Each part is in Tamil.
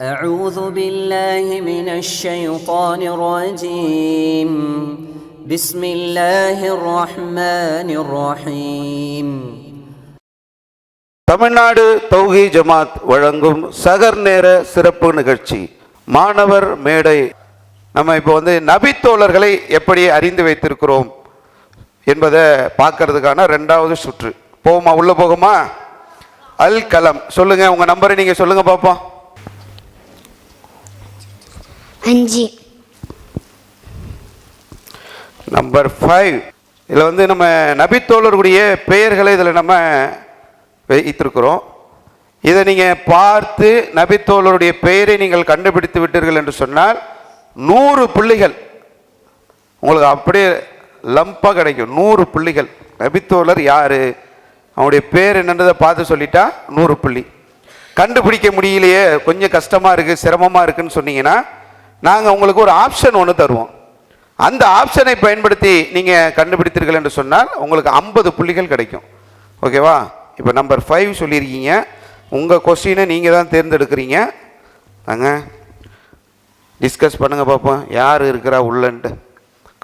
أعوذ بالله من الشيطان الرجيم بسم الله الرحمن الرحيم தமிழ்நாடு தௌஹி ஜமாத் வழங்கும் சகர் நேர சிறப்பு நிகழ்ச்சி மாணவர் மேடை நம்ம இப்போ வந்து நபித்தோழர்களை எப்படி அறிந்து வைத்திருக்கிறோம் என்பதை பார்க்கறதுக்கான ரெண்டாவது சுற்று போகுமா உள்ள போகுமா அல் கலம் சொல்லுங்க உங்க நம்பரை நீங்க சொல்லுங்க பார்ப்போம் அஞ்சு. நம்பர் ஃபைவ் இதில் வந்து நம்ம நபித்தோழர்களுடைய பெயர்களை இதில் நம்ம வைத்திருக்கிறோம். இதை நீங்கள் பார்த்து நபித்தோழருடைய பெயரை நீங்கள் கண்டுபிடித்து விட்டீர்கள் என்று சொன்னால் நூறு புள்ளிகள். உங்களுக்கு அப்படியே லம்பாக கிடைக்கும். நூறு புள்ளிகள். நபித்தோழர் யார்? அவனுடைய பேர் என்னன்றதை பார்த்து சொல்லிட்டா நூறு புள்ளி. கண்டுபிடிக்க முடியலையே. கொஞ்சம் கஷ்டமாக இருக்குது சிரமமாக இருக்குன்னு சொன்னீங்கன்னா நாங்கள் உங்களுக்கு ஒரு ஆப்ஷன் ஒன்று தருவோம். அந்த ஆப்ஷனை பயன்படுத்தி நீங்கள் கண்டுபிடித்தீர்கள் என்று சொன்னால் உங்களுக்கு ஐம்பது புள்ளிகள் கிடைக்கும். ஓகேவா இப்போ நம்பர் ஃபைவ் சொல்லியிருக்கீங்க. உங்கள் கொஸ்டினை நீங்கள் தான் தேர்ந்தெடுக்கிறீங்க. தாங்க. டிஸ்கஸ் பண்ணுங்கள் பார்ப்போம் யார் இருக்கிறா உள்ளன்ட்டு.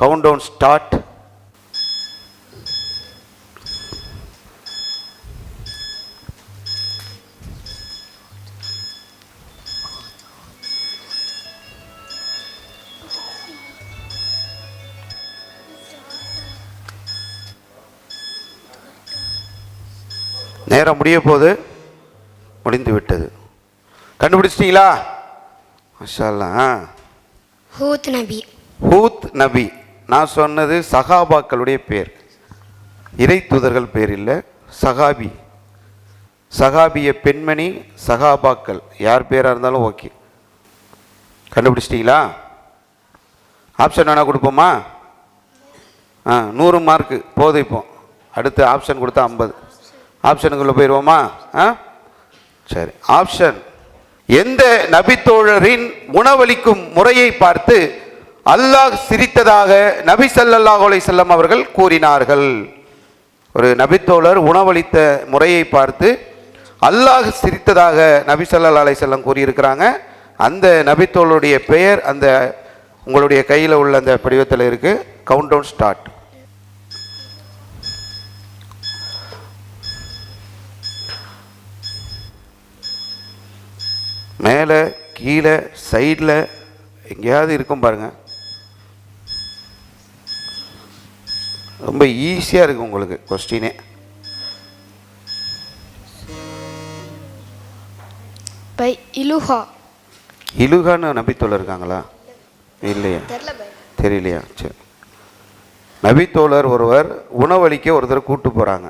கவுண்ட் டவுன் ஸ்டார்ட் நேரம் முடிய போது முடிந்து விட்டது. கண்டுபிடிச்சிட்டீங்களா? மாஷா அல்லாஹ். ஆ. ஹூத் நபி. ஹூத் நபி. நான் சொன்னது சகாபாக்களுடைய பேர். இறை தூதர்கள் பேர் இல்லை சகாபி சகாபிய பெண்மணி சகாபாக்கள் யார் பேராக இருந்தாலும் ஓகே. கண்டுபிடிச்சிட்டிங்களா? ஆப்ஷன் வேணால் கொடுப்போமா? ஆ நூறு மார்க்கு. போதும் இப்போ. அடுத்து ஆப்ஷன் கொடுத்தா ஐம்பது. ஆப்ஷனுக்குள்ளே போயிடுவோமா ஆ? சரி ஆப்ஷன். எந்த நபித்தோழரின் உணவளிக்கும் முறையை பார்த்து அல்லாஹ் சிரித்ததாக நபி ஸல்லல்லாஹு செல்லம் அவர்கள் கூறினார்கள். ஒரு நபித்தோழர் உணவளித்த முறையை பார்த்து அல்லாஹ் சிரித்ததாக நபி சல்லா அலை செல்லம் கூறியிருக்கிறாங்க. அந்த நபித்தோழருடைய பெயர் அந்த உங்களுடைய கையில் உள்ள அந்த படிவத்தில் இருக்குது கவுண்ட் டவுன் ஸ்டார்ட் மேலே கீழே சைடில் எங்கேயாவது இருக்கும் பாருங்க. ரொம்ப ஈஸியாக இருக்கும் உங்களுக்கு கொஸ்டினே பை இலுஹா இலுகான்னு நபித்தோழர் இருக்காங்களா? இல்லையா. தெரியலையா? சரி. நபித்தோழர் ஒருவர் உணவளிக்க ஒருத்தர் கூட்டு போகிறாங்க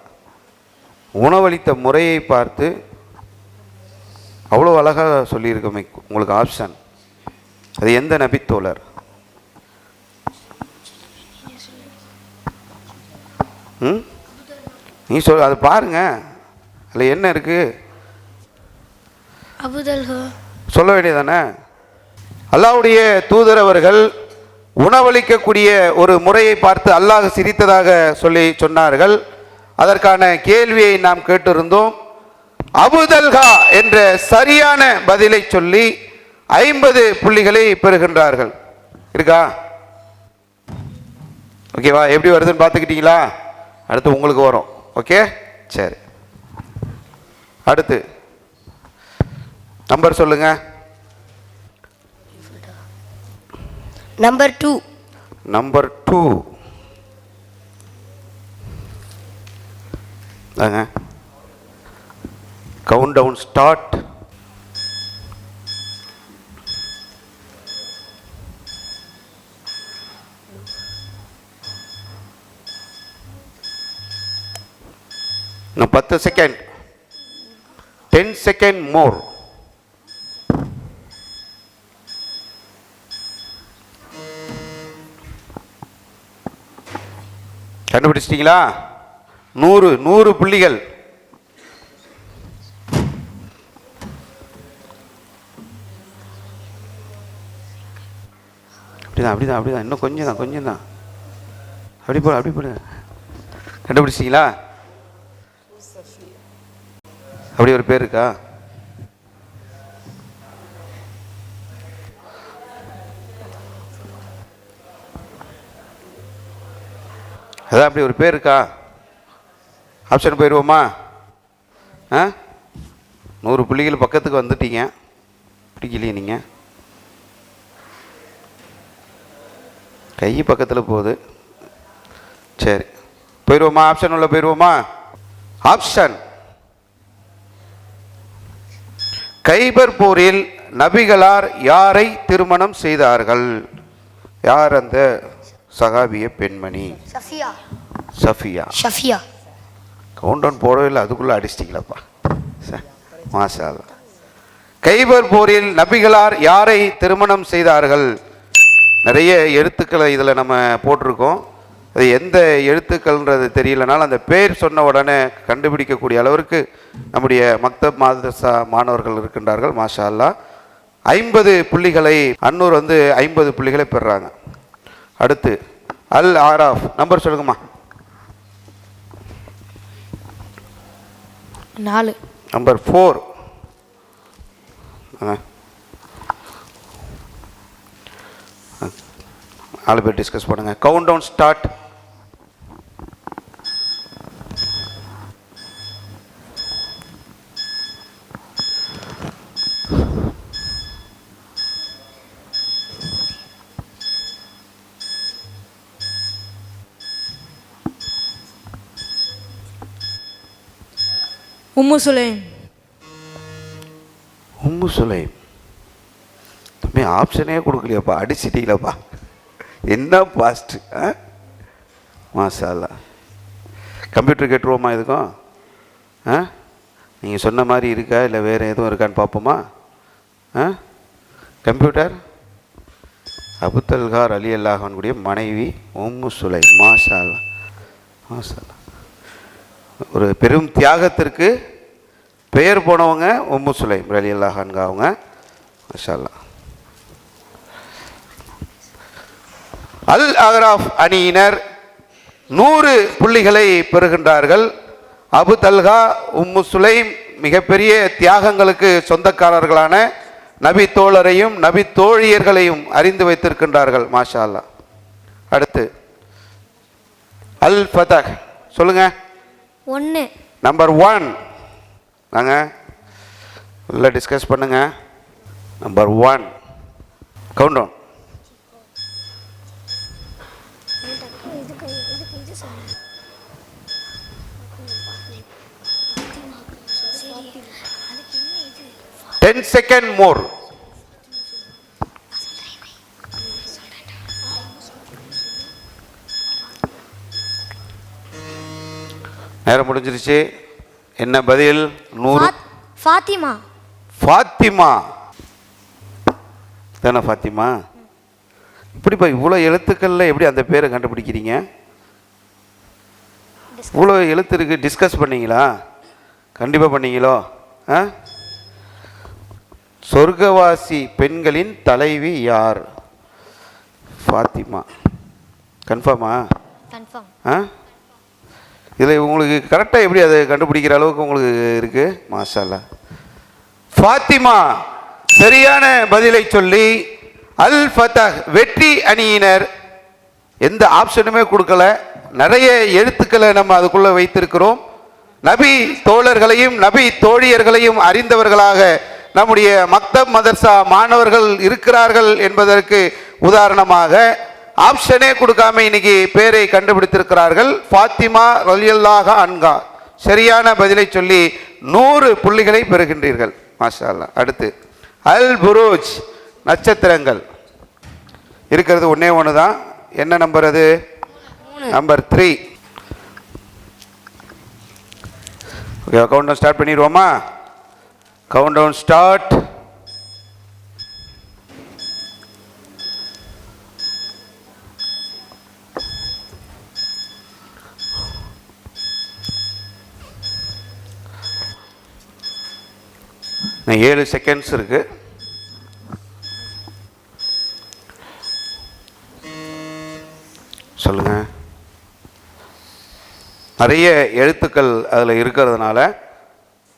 உணவளித்த முறையை பார்த்து அவ்வளோ அழகாக சொல்லியிருக்கோமே உங்களுக்கு ஆப்ஷன் அது எந்த நபித்தோழர்? ம்? நீ சொல் அது பாருங்க. அதில் என்ன இருக்குது சொல்ல வேண்டியதானே அல்லாஹ்வுடைய தூதர் அவர்கள் உணவளிக்கக்கூடிய ஒரு முறையை பார்த்து அல்லாஹ் சிரித்ததாக சொல்லி சொன்னார்கள். அதற்கான கேள்வியை நாம் கேட்டிருந்தோம். அபுதல்கா என்ற சரியான பதிலை சொல்லி ஐம்பது புள்ளிகளை பெறுகின்றார்கள். இருக்கா? ஓகேவா எப்படி வருதுன்னு பார்த்துக்கிட்டீங்களா? அடுத்து உங்களுக்கு வரும். ஓகே சரி. அடுத்து. நம்பர் சொல்லுங்க. நம்பர் டூ நம்பர் டூ தாங்க கவுண்ட் டவுன் ஸ்டார்ட் இன்னும் பத்து செகண்ட் டென் செகண்ட் மோர் கண்டுபிடிச்சிட்டிங்களா? நூறு நூறு புள்ளிகள். அப்படிதான் அப்படி தான் அப்படி தான் இன்னும் கொஞ்சம் தான் கொஞ்சம் தான் அப்படி போடு அப்படி போடு. கண்டுபிடிச்சிங்களா அப்படி ஒரு பேர் இருக்கா? அதான் அப்படி ஒரு பேர் இருக்கா? ஆப்ஷன் போயிடுவோமா? ஆ? நூறு புள்ளிகள் பக்கத்துக்கு வந்துட்டீங்க. பிடிக்கலையே நீங்கள் கை பக்கத்தில் போகுது. சரி. போயிடுவோமா ஆப்ஷன் உள்ள போயிடுவோமா ஆப்ஷன் கைபர் போரில் நபிகளார் யாரை திருமணம் செய்தார்கள்? யார் அந்த சகாபிய பெண்மணி? சஃபியா ஷஃபியா. கவுண்ட் டவுன் போடவே இல்லை. அதுக்குள்ளே அடிச்சிட்டிங்களப்பா. மாஷா. கைபர் போரில் நபிகளார் யாரை திருமணம் செய்தார்கள்? நிறைய எழுத்துக்களை இதில் நம்ம போட்டிருக்கோம். அது எந்த எழுத்துக்கள்ன்றது தெரியலனாலும் அந்த பேர் சொன்ன உடனே கண்டுபிடிக்கக்கூடிய அளவிற்கு நம்முடைய மக்தப் மாதசா மாணவர்கள் இருக்கின்றார்கள் மாஷா அல்லாஹ் ஐம்பது புள்ளிகளை அன்னூர் வந்து ஐம்பது புள்ளிகளை பெறுறாங்க. அடுத்து அல் ஆராஃப். நம்பர் சொல்லுங்கம்மா. நாலு. Number four. நாலு பேர் டிஸ்கஸ் பண்ணுங்க. Countdown start Umm Sulaim. Umm Sulaim. தம்பி ஆப்ஷனே கொடுக்கலையாப்பா. அடிச்சிட்டீங்களப்பா. என்ன பாஸ்ட் ஆ? மாஷா கம்ப்யூட்டர் கேட்டுருவோமா இதுக்கும்? ஆ? நீங்கள் சொன்ன மாதிரி இருக்கா? இல்லை வேறு எதுவும் இருக்கான்னு பார்ப்போமா? ஆ? கம்ப்யூட்டர்? அபுத்தல்கார் அலி அல்லாஹனுடைய மனைவி உம்மு சுலை மாசாலா மாசாலா ஒரு பெரும் தியாகத்திற்கு பெயர் போனவங்க உம்மு சுலை அலி அல்லாஹான்காவங்க அவங்க. மாஷா அல் அகராஃப் அணியினர் நூறு புள்ளிகளை பெறுகின்றார்கள். அபு தல்கா உம்மு சுலைம் மிகப்பெரிய தியாகங்களுக்கு சொந்தக்காரர்களான நபி தோழரையும் நபி தோழியர்களையும் அறிந்து வைத்திருக்கின்றார்கள். மாஷா அடுத்து அல் ஃபதஹ். சொல்லுங்க. ஒன்று நம்பர் ஒன். நாங்க உள்ள டிஸ்கஸ் பண்ணுங்க. Number one. Countdown ten second more நேரம் முடிஞ்சிருச்சு. என்ன பதில்? நூறு. ஃபாத்திமா. ஃபாத்திமா. தானே ஃபாத்திமா? இப்படிப்பா இவ்வளோ எழுத்துக்களில் எப்படி அந்த பேரை கண்டுபிடிக்கிறீங்க? இவ்வளோ எழுத்து இருக்கு டிஸ்கஸ் பண்ணீங்களா? கண்டிப்பாக பண்ணீங்களோ? ஆ? சொர்க்கவாசி பெண்களின் தலைவி யார்? ஃபாத்திமா. கன்ஃபார்மா? கன்ஃபார்ம். ஆ? இதில் உங்களுக்கு கரெக்டாக எப்படி அதை கண்டுபிடிக்கிற அளவுக்கு உங்களுக்கு இருக்குது மாஷால்லா ஃபாத்திமா சரியான பதிலை சொல்லி அல் ஃபதஹ் வெற்றி அணியினர். எந்த ஆப்ஷனுமே கொடுக்கல. நிறைய எழுத்துக்களை நம்ம அதுக்குள்ளே வைத்திருக்கிறோம். நபி தோழர்களையும் நபி தோழியர்களையும் அறிந்தவர்களாக நம்முடைய மக்தப் மதர்சா மாணவர்கள் இருக்கிறார்கள் என்பதற்கு உதாரணமாக ஆப்ஷனே கொடுக்காம இன்னைக்கு பேரை கண்டுபிடித்திருக்கிறார்கள். ஃபாத்திமா ரலியல்லாக அன்கா சரியான பதிலை சொல்லி நூறு புள்ளிகளை பெறுகின்றீர்கள். மாஷா அல்லாஹ் அடுத்து அல் புரூஜ் நட்சத்திரங்கள். இருக்கிறது ஒன்றே ஒன்று தான் என்ன நம்பர் அது? Number three. Okay countdown start பண்ணிடுவோமா? Count down start ஏழு செகண்ட்ஸ் இருக்கு. சொல்லுங்க. நிறைய எழுத்துக்கள் அதில் இருக்கிறதுனால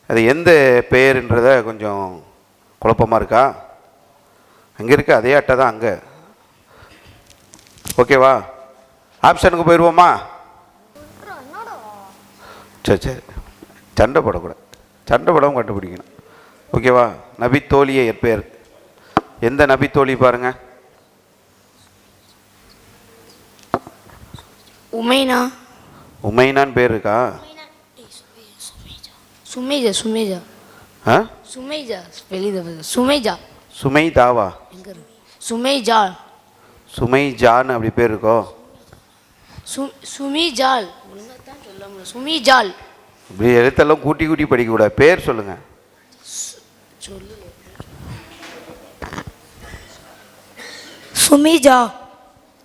அது எந்த பெயருன்றத கொஞ்சம் குழப்பமாக இருக்கா? அங்கே இருக்கு அதே அட்டை தான் அங்கே. ஓகேவா ஆப்ஷனுக்கு போயிடுவோமா சரி சரி. சண்டை போடக்கூடாது. சண்டை போடாமல் கண்டுபிடிக்கணும். ஓகேவா நபி தோழியே எப்பேர்? எந்த நபி தோழி பாருங்க. உமைனா. உமைனான்னு பேர் இருக்கா? சுமேஜா சுமேஜா. ஆ? சுமேஜா வெளியில சுமேஜா. சுமை தாவா சுமேஜா சுமை ஜான் அப்படி பேர் இருக்கோ? சு சுமிஜால் ஒழுங்காத்தான் சொல்ல முடியும். சுமிஜால் இப்படி எழுத்தெல்லாம் கூட்டி கூட்டி படிக்கக்கூடாது. பேர் சொல்லுங்கள் சொல்லு சுமிஜா.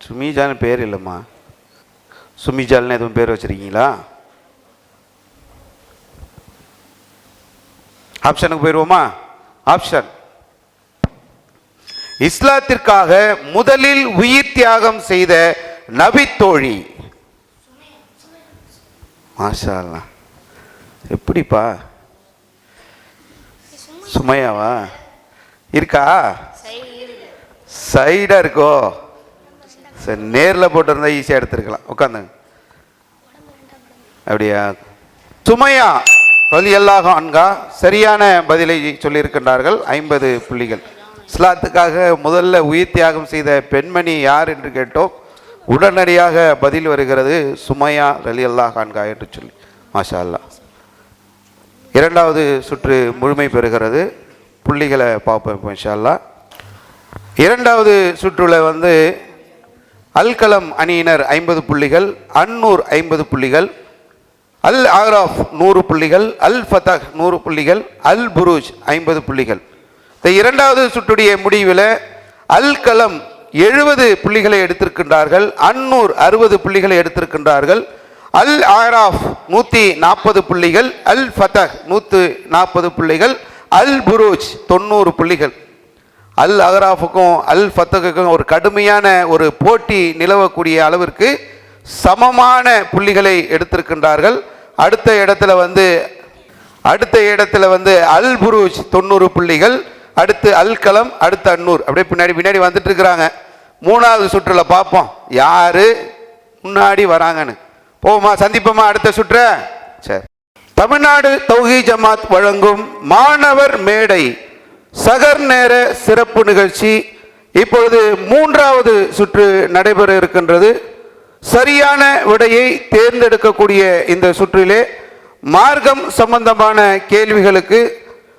சுமிஜான்னு பேர் இல்லைம்மா. சுமிஜால்னு எதுவும் பேர் வச்சுருக்கீங்களா? ஆப்ஷனுக்கு போயிடுவோமா ஆப்ஷன் இஸ்லாத்திற்காக முதலில் உயிர் தியாகம் செய்த நபி தோழி. மாஷா எப்படிப்பா? சுமையாவா? இருக்கா? சைடாக இருக்கோ? சரி நேரில் போட்டிருந்தா ஈஸியாக எடுத்துருக்கலாம். உட்காந்துங்க. அப்படியா? சுமையா? ரலியல்லாக அன்கா சரியான பதிலை சொல்லியிருக்கின்றார்கள். ஐம்பது புள்ளிகள். இஸ்லாத்துக்காக முதல்ல உயிர் தியாகம் செய்த பெண்மணி யார் என்று கேட்டோம். உடனடியாக பதில் வருகிறது சுமையா ரலி அல்லாஹ் அன்கா என்று சொல்லி. மாஷா அல்லா இரண்டாவது சுற்று முழுமை பெறுகிறது. புள்ளிகளை பார்ப்போம் மாஷா அல்லா இரண்டாவது சுற்றுல வந்து அல்கலம் அணியினர் ஐம்பது புள்ளிகள் அன்னூர் ஐம்பது புள்ளிகள் அல் ஆராஃப் நூறு புள்ளிகள் அல் ஃபதஹ் நூறு புள்ளிகள் அல் புரூஜ் ஐம்பது புள்ளிகள். இந்த இரண்டாவது சுற்றுடைய முடிவில் அல் கலம் எழுபது புள்ளிகளை எடுத்திருக்கின்றார்கள் அன்னூர் அறுபது புள்ளிகளை எடுத்திருக்கின்றார்கள் அல் ஆராஃப் நூற்றி நாற்பது புள்ளிகள் அல் ஃபதஹ் நூற்று நாற்பது புள்ளிகள் அல் புரூஜ் தொண்ணூறு புள்ளிகள். அல் அகராஃபுக்கும் அல் ஃபத்தகுக்கும் ஒரு கடுமையான ஒரு போட்டி நிலவக்கூடிய அளவிற்கு சமமான புள்ளிகளை எடுத்திருக்கின்றார்கள். அடுத்த இடத்துல வந்து அடுத்த இடத்துல வந்து அல் புரூஜ் தொண்ணூறு புள்ளிகள் அடுத்து அல் கலம் அடுத்து அன்னூர். அப்படியே பின்னாடி பின்னாடி வந்துட்டு இருக்கிறாங்க மூணாவது சுற்றில் பார்ப்போம். யார் முன்னாடி வராங்கன்னு. போவோமா? சந்திப்போமா அடுத்த சுற்ற? சரி. தமிழ்நாடு தௌஹி ஜமாத் வழங்கும் மாணவர் மேடை சகர் நேர சிறப்பு நிகழ்ச்சி. இப்பொழுது மூன்றாவது சுற்று நடைபெற இருக்கின்றது. சரியான விடையை தேர்ந்தெடுக்கக்கூடிய இந்த சுற்றிலே மார்க்கம் சம்பந்தமான கேள்விகளுக்கு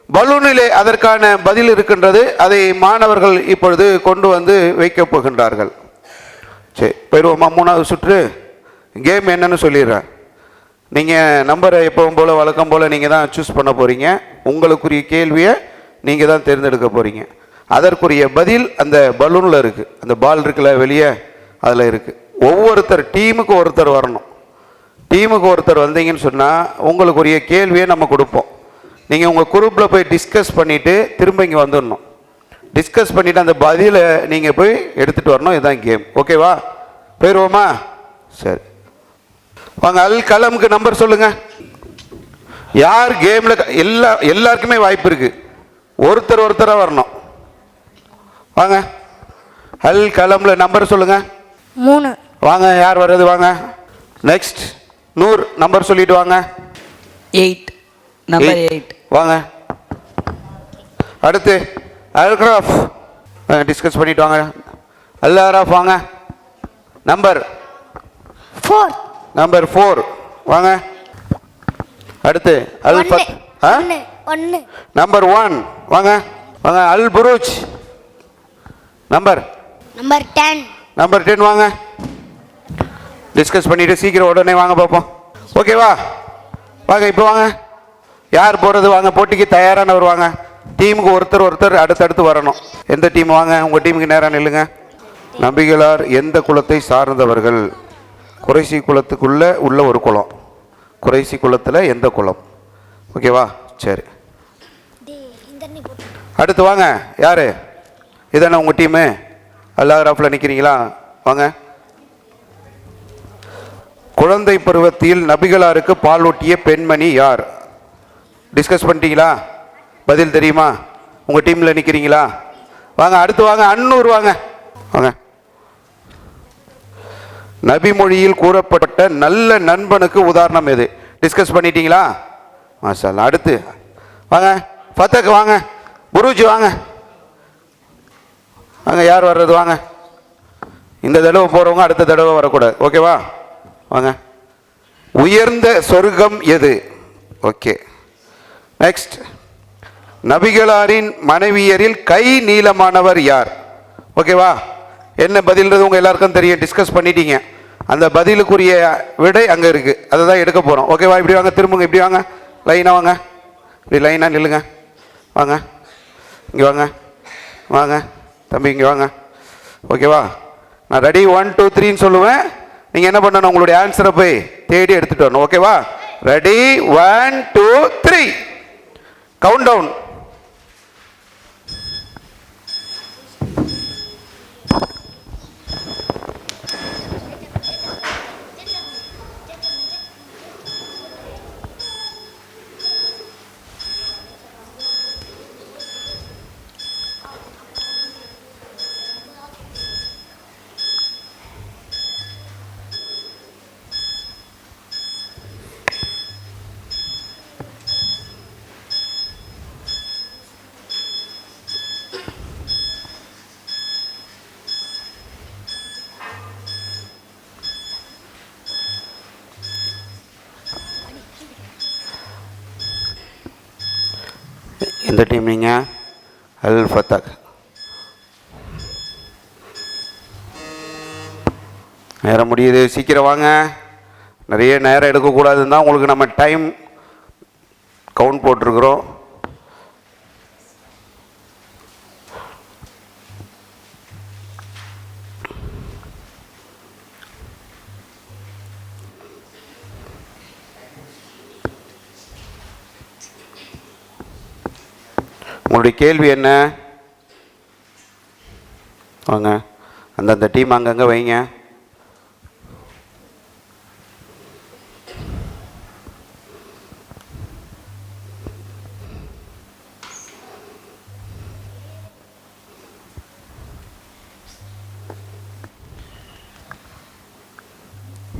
பலூனிலே அதற்கான பதில் இருக்கின்றது. அதை மாணவர்கள் இப்பொழுது கொண்டு வந்து வைக்கப் போகின்றார்கள். சரி போயிடுவோமா மூணாவது சுற்று? கேம் என்னன்னு சொல்லிடுறேன். நீங்கள் நம்பரை எப்பவும் போல் வழக்கம் போல் நீங்கள் தான் சூஸ் பண்ண போகிறீங்க உங்களுக்குரிய கேள்வியை நீங்கள் தான் தேர்ந்தெடுக்க போகிறீங்க அதற்குரிய பதில் அந்த பலூனில் இருக்குது அந்த பால் இருக்குல்ல வெளியே? அதில் இருக்குது ஒவ்வொருத்தர் டீமுக்கு ஒருத்தர் வரணும். டீமுக்கு ஒருத்தர் வந்தீங்கன்னு சொன்னால் உங்களுக்குரிய கேள்வியை நம்ம கொடுப்போம். நீங்கள் உங்கள் குரூப்பில் போய் டிஸ்கஸ் பண்ணிவிட்டு திரும்ப இங்கே வந்துடணும் டிஸ்கஸ் பண்ணிவிட்டு அந்த பதிலை நீங்கள் போய் எடுத்துகிட்டு வரணும். இதுதான் கேம் ஓகேவா போயிடுவோமா சரி. வாங்க அல் கலமுக்கு நம்பர் சொல்லுங்கள் யார் கேமில் எல்லா எல்லாருக்குமே வாய்ப்பு இருக்குது ஒருத்தர் ஒருத்தராக வரணும். வாங்க. அல் கலமில் நம்பர் சொல்லுங்கள் மூணு. வாங்க யார் வர்றது வாங்க? நெக்ஸ்ட் நூர் நம்பர் சொல்லிட்டு வாங்க. Eight number. எயிட் வாங்க. அடுத்து அல்கிராஃப் டிஸ்கஸ் பண்ணிட்டு வாங்க. அல்லாராஃப் வாங்க. நம்பர் ஃபோர் நம்பர் ஃபோர் வாங்க. அடுத்து அல் ஒன்று ஃபத் ஆ? ஒன்று ஒன்று நம்பர் ஒன் வாங்க. வாங்க Al Burooj number number ten number ten வாங்க. டிஸ்கஸ் பண்ணிட்டு சீக்கிரம் உடனே வாங்க பார்ப்போம். ஓகேவா வாங்க இப்போ வாங்க. யார் போகிறது வாங்க போட்டிக்கு தயாரானவர் வாங்க. டீமுக்கு ஒருத்தர் ஒருத்தர் அடுத்தடுத்து வரணும். எந்த டீம் வாங்க? உங்கள் டீமுக்கு நேராக நில்லுங்க. நபிகளார் எந்த குலத்தை சார்ந்தவர்கள்? குறைசி குலத்துக்குள்ள உள்ள ஒரு குலம். குறைசி குலத்தில் எந்த குலம்? ஓகேவா சரி. அடுத்து வாங்க. யாரு? இதானே உங்கள் டீமு அல்லாஹ் நிற்கிறீங்களா வாங்க. குழந்தை பருவத்தில் நபிகளாருக்கு பாலூட்டிய பெண்மணி யார்? டிஸ்கஸ் பண்ணிட்டீங்களா? பதில் தெரியுமா? உங்கள் டீமில் நிற்கிறீங்களா வாங்க அடுத்து வாங்க அன்னூர் வாங்க. வாங்க. நபி மொழியில் கூறப்பட்ட நல்ல நண்பனுக்கு உதாரணம் எது? டிஸ்கஸ் பண்ணிட்டீங்களா? மாஷா அடுத்து. வாங்க ஃபத்தக்கு வாங்க. குருஜி வாங்க. வாங்க யார் வர்றது? வாங்க. இந்த தடவை போகிறவங்க அடுத்த தடவை வரக்கூடாது. ஓகேவா வாங்க. உயர்ந்த சொர்க்கம் எது? ஓகே. நெக்ஸ்ட் நபிகளாரின் மனைவியரில் கை நீளமானவர் யார்? ஓகேவா? என்ன பதில்ன்றது உங்கள் எல்லாருக்கும் தெரியும். டிஸ்கஸ் பண்ணிட்டீங்க. அந்த பதிலுக்குரிய விடை அங்கே இருக்குது அதை தான் எடுக்க போகிறோம் ஓகேவா? இப்படி வாங்க திரும்புங்க. இப்படி வாங்க. லைனாக வாங்க. இப்படி லைனாக நில்லுங்க. வாங்க. இங்கே வாங்க. வாங்க. தம்பி இங்கே வாங்க. ஓகேவா? நான் ரெடி ஒன் டூ த்ரீன்னு சொல்லுவேன். நீங்கள் என்ன பண்ணணும்? உங்களுடைய ஆன்சரை போய் தேடி எடுத்துகிட்டு வரணும். ஓகேவா ready one two three countdown எந்த டீம் நீங்கள் அல் ஃபத்தாக் நேரம் முடியுது. சீக்கிரம் வாங்க. நிறைய நேரம் எடுக்கக்கூடாதுன்னு தான் உங்களுக்கு நம்ம டைம் கவுண்ட் போட்டிருக்கிறோம். உங்களுடைய கேள்வி என்ன? வாங்க. அந்தந்த டீம் அங்கங்கே வைங்க.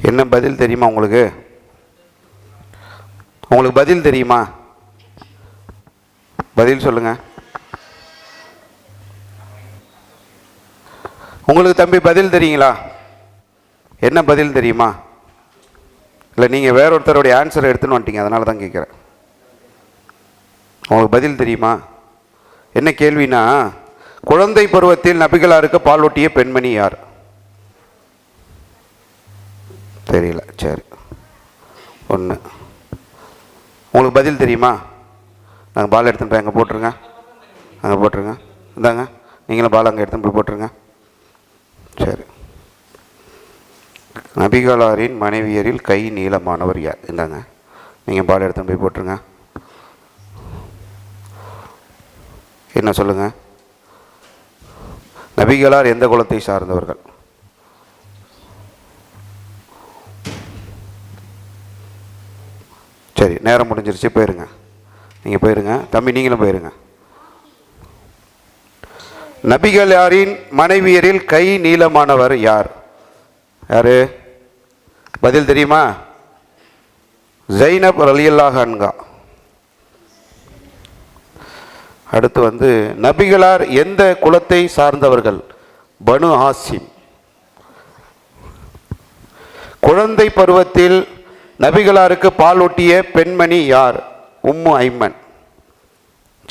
என்ன பதில் தெரியுமா உங்களுக்கு? உங்களுக்கு பதில் தெரியுமா? பதில் சொல்லுங்க. உங்களுக்கு தம்பி பதில் தெரியுங்களா? என்ன பதில் தெரியுமா? இல்லை நீங்கள் வேற ஒருத்தருடைய ஆன்சரை எடுத்துன்னு வந்துட்டீங்க அதனால தான் கேட்குறேன் உங்களுக்கு பதில் தெரியுமா? என்ன கேள்வினா குழந்தை பருவத்தில் நபிகளாருக்கு பாலூட்டிய பெண்மணி யார்? தெரியல சரி. ஒன்று உங்களுக்கு பதில் தெரியுமா? நாங்கள் பால் எடுத்துன்னு போய் அங்கே போட்டுருங்க. அங்கே போட்டுருங்க. இந்தாங்க. நீங்களும் பால் அங்கே எடுத்துன்னு போய் போட்டுருங்க. சரி. நபிகளாரின் மனைவியரில் கை நீளமானவர் யார்? இந்தாங்க. நீங்கள் பால் எடுத்துன்னு போய் போட்டுருங்க. என்ன சொல்லுங்கள் நபிகளார் எந்த குலத்தை சார்ந்தவர்கள்? சரி நேரம் முடிஞ்சிருச்சு போயிருங்க. நீங்கள் போயிருங்க. தம்பி நீங்களும் போயிருங்க. நபிகள் யாரின் மனைவியரில் கை நீளமானவர் யார்? யார்? பதில் தெரியுமா? ஜைனப் ரலியல்லாஹான்கா அடுத்து வந்து நபிகளார் எந்த குலத்தை சார்ந்தவர்கள்? பனு ஹாசிம். குழந்தை பருவத்தில் நபிகளாருக்கு பாலூட்டிய பெண்மணி யார்? உம்மு ஐமன்.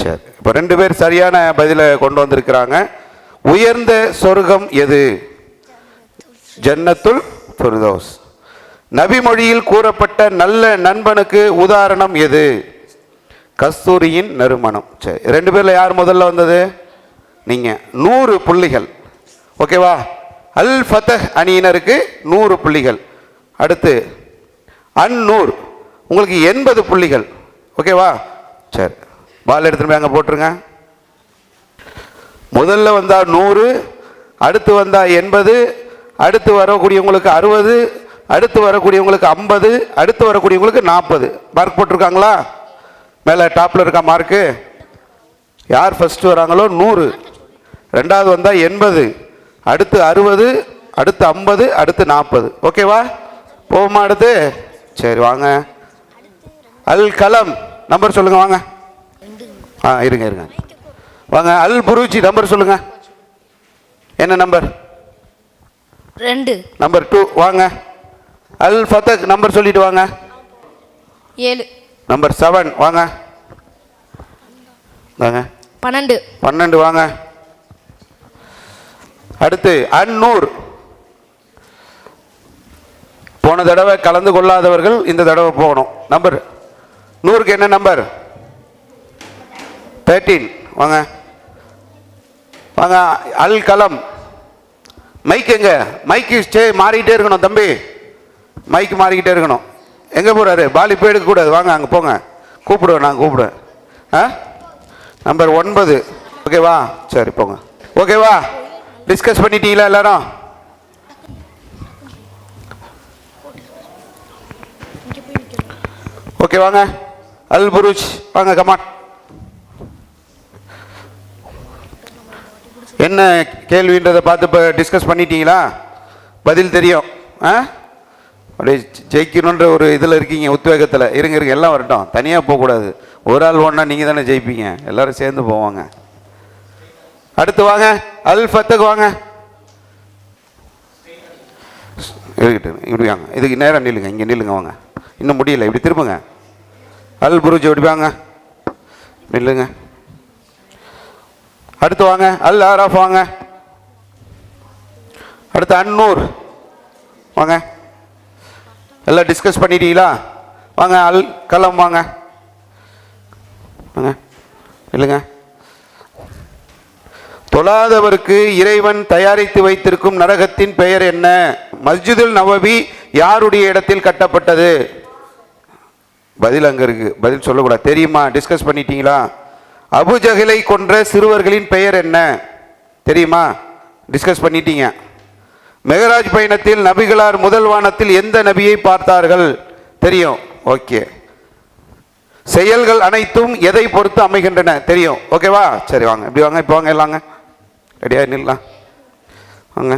சரி இப்போ ரெண்டு பேர் சரியான பதிலை கொண்டு வந்திருக்கிறாங்க. உயர்ந்த சொர்க்கம் எது? ஜன்னத்துல் ஃபிர்தோஸ். நபிமொழியில் கூறப்பட்ட நல்ல நண்பனுக்கு உதாரணம் எது? கஸ்தூரியின் நறுமணம். சரி ரெண்டு பேரில் யார் முதல்ல வந்தது? நீங்கள் நூறு புள்ளிகள். ஓகேவா? அல் ஃபத்தஹ் அணியினருக்கு நூறு புள்ளிகள். அடுத்து அந்நூர் உங்களுக்கு எண்பது புள்ளிகள். ஓகேவா சரி. பால் எடுத்துட்டு போய் அங்கே போட்டுருங்க. முதல்ல வந்தால் நூறு அடுத்து வந்தால் எண்பது அடுத்து வரக்கூடியவங்களுக்கு அறுபது அடுத்து வரக்கூடியவங்களுக்கு ஐம்பது அடுத்து வரக்கூடியவங்களுக்கு நாற்பது மார்க் போட்டிருக்காங்களா? மேலே டாப்பில் இருக்கா மார்க்கு யார் ஃபஸ்ட்டு வராங்களோ நூறு. ரெண்டாவது வந்தால் எண்பது அடுத்து அறுபது அடுத்து ஐம்பது அடுத்து நாற்பது ஓகேவா போவோமா அடுத்து? சரி வாங்க. அல் கலம் நம்பர் சொல்லுங்க வாங்க. ஆ இருங்க இருங்க. வாங்க அல் புரூச்சி நம்பர் சொல்லுங்க. என்ன நம்பர் ரெண்டு. நம்பர் டூ வாங்க. அல் ஃபத்தக் நம்பர் சொல்லிட்டு வாங்க. ஏழு. நம்பர் செவன் வாங்க. வாங்க. பன்னெண்டு. பன்னெண்டு வாங்க. அடுத்து அந்நூர் போன தடவை கலந்து கொள்ளாதவர்கள் இந்த தடவை போகணும். நம்பர் நூறுக்கு என்ன நம்பர் தேர்ட்டீன் வாங்க. வாங்க அல் கலம். மைக் எங்க? மைக்கு ஸ்டே மாறிக்கிட்டே இருக்கணும் தம்பி. மைக் மாறிக்கிட்டே இருக்கணும். எங்கே போகிறாரு பாலி போய் எடுக்கக்கூடாது. வாங்க அங்கே போங்க. கூப்பிடுவேன் நான் கூப்பிடுவேன் ஆ? நம்பர் ஒன்பது. ஓகேவா சரி போங்க. ஓகேவா டிஸ்கஸ் பண்ணிட்டீங்களா எல்லாரும்? ஓகே வாங்க. அல் புருஜ் வாங்க கமான் என்ன கேள்வின்றதை பார்த்து இப்போ டிஸ்கஸ் பண்ணிட்டீங்களா? பதில் தெரியும். ஆ? அப்படியே ஜெயிக்கணுன்ற ஒரு இதில் இருக்கீங்க உத்வேகத்தில். இருங்க இருங்க எல்லாம் வரட்டும். தனியாக போகக்கூடாது ஒரு ஆள் ஒன்றா நீங்கள் தானே ஜெயிப்பீங்க. எல்லோரும் சேர்ந்து போவாங்க. அடுத்து வாங்க. அல் ஃபத்துக்கு வாங்க. இருக்கட்டும் இப்படி வாங்க. இதுக்கு நேரம் நில்லுங்க. இங்கே நில்லுங்க வாங்க. இன்னும் முடியல. இப்படி திரும்புங்க. அல் புருஜ் இப்படி வாங்க நில்லுங்க. அடுத்து வாங்க. அல் ஆராஃப் வாங்க. அடுத்து அன்னூர். வாங்க. எல்லாம் டிஸ்கஸ் பண்ணிட்டீங்களா? வாங்க அல் கலம் வாங்க. வாங்க. இல்லைங்க தொழாதவருக்கு இறைவன் தயாரித்து வைத்திருக்கும் நரகத்தின் பெயர் என்ன? மஸ்ஜிதுல் நவவி யாருடைய இடத்தில் கட்டப்பட்டது? பதில் அங்கே இருக்கு. பதில் சொல்லக்கூடாது. தெரியுமா? டிஸ்கஸ் பண்ணிட்டீங்களா? அபுஜஹலை கொன்ற சிறுவர்களின் பெயர் என்ன? தெரியுமா? டிஸ்கஸ் பண்ணிட்டீங்க. மெகராஜ் பயணத்தில் நபிகளார் முதல் வானத்தில் எந்த நபியை பார்த்தார்கள்? தெரியும். ஓகே. செயல்கள் அனைத்தும் எதை பொறுத்து அமைகின்றன? தெரியும். ஓகேவா சரி வாங்க. இப்படி வாங்க இப்போ வாங்க எல்லாங்க ரெடியாக நில்லாம் வாங்க.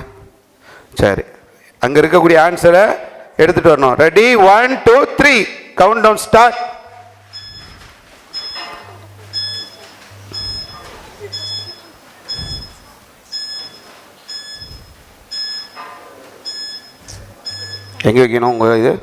சரி. அங்கே இருக்கக்கூடிய ஆன்சரை எடுத்துகிட்டு வரணும். Ready one two three countdown start எங்கே வைக்கணும் உங்கள் இது?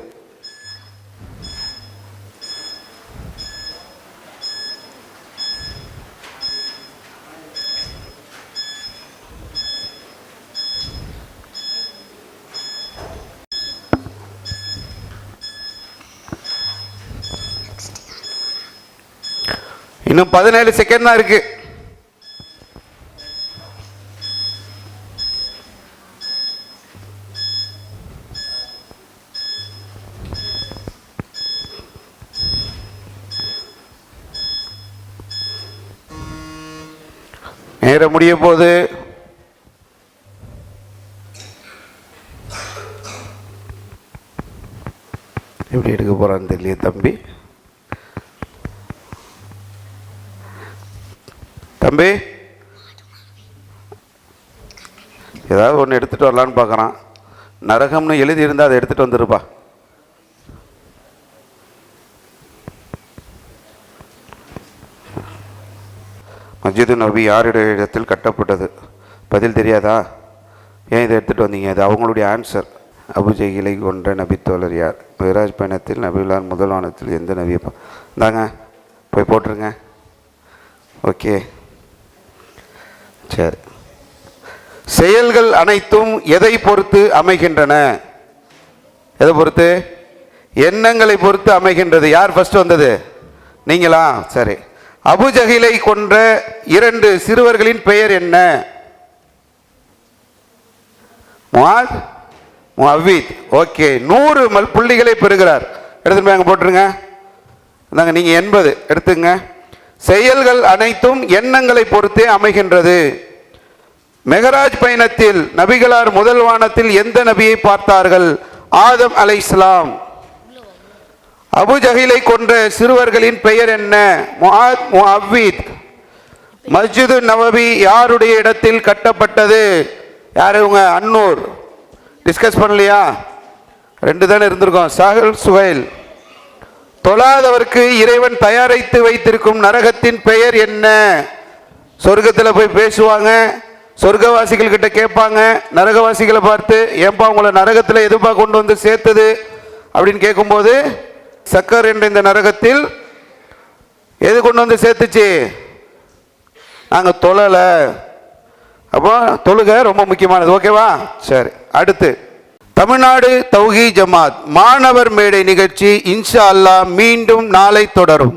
இன்னும் பதினேழு செகண்ட் தான் இருக்கு. நேரம் முடிய போது எப்படி எடுக்க போறான்னு தெரியல தம்பி. தம்பி. ஏதாவது ஒன்று எடுத்துகிட்டு வரலான்னு பார்க்குறான் நரகம்னு எழுதி இருந்தால் அதை எடுத்துகிட்டு வந்துருப்பா மஸ்ஜிது நபி யாருடைய இடத்தில் கட்டப்பட்டது? பதில் தெரியாதா? ஏன் இதை எடுத்துகிட்டு வந்தீங்க? அது அவங்களுடைய ஆன்சர் அபுஜெயிலை கொன்ற நபித்தோழர் யார்? மிராஜ் பயணத்தில் நபிலார் முதல் வானத்தில் எந்த நபியை தாங்க இந்தாங்க போய் போட்டுருங்க. ஓகே. சரி. செயல்கள் அனைத்தும் எதை பொறுத்து அமைகின்றன? எதை பொறுத்து? எண்ணங்களை பொறுத்து அமைகின்றது. யார் ஃபர்ஸ்ட் வந்தது? நீங்களா? சரி. அபுஜகிலை கொன்ற இரண்டு சிறுவர்களின் பெயர் என்ன? Muadh Muawwidh. ஓகே. நூறு மல் புள்ளிகளை பெறுகிறார். எடுத்துட்டு போய் அங்கே போட்டுருங்க. இந்தாங்க நீங்கள் எண்பது. எடுத்துங்க. செயல்கள் அனைத்தும் எண்ணங்களை பொறுத்தே அமைகின்றது. மெகராஜ் பயணத்தில் நபிகளார் முதல் வானத்தில் எந்த நபியை பார்த்தார்கள்? ஆதம் அலை இஸ்லாம் அபுஜஹிலை கொன்ற சிறுவர்களின் பெயர் என்ன? முஹாத் முஅவ்வீத் மஸ்ஜிது நவபி யாருடைய இடத்தில் கட்டப்பட்டது? யார் இவங்க? அன்னூர். டிஸ்கஸ் பண்ணலையா? ரெண்டு தானே இருந்திருக்கோம். சஹல் சுஹைல் தொழாதவருக்கு இறைவன் தயாரித்து வைத்திருக்கும் நரகத்தின் பெயர் என்ன? சொர்க்கத்தில் போய் பேசுவாங்க சொர்க்கவாசிகள் கிட்ட கேட்பாங்க நரகவாசிகளை பார்த்து ஏன்பா உங்களை நரகத்தில் எதுப்பா கொண்டு வந்து சேர்த்தது? அப்படின்னு கேட்கும்போது சக்கர் என்ற இந்த நரகத்தில் எது கொண்டு வந்து சேர்த்துச்சு? நாங்கள் தொழலை. அப்போ தொழுகை ரொம்ப முக்கியமானது. ஓகேவா? சரி அடுத்து. தமிழ்நாடு தௌஹி ஜமாத் மாணவர் மேடை நிகழ்ச்சி இன்ஷா அல்லாஹ் மீண்டும் நாளை தொடரும்.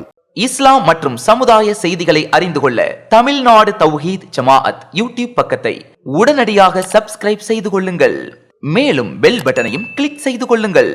இஸ்லாம் மற்றும் சமுதாய செய்திகளை அறிந்து கொள்ள தமிழ்நாடு தௌஹீத் ஜமாஅத் யூடியூப் பக்கத்தை உடனடியாக சப்ஸ்கிரைப் செய்து கொள்ளுங்கள். மேலும் பெல் பட்டனையும் கிளிக் செய்து கொள்ளுங்கள்.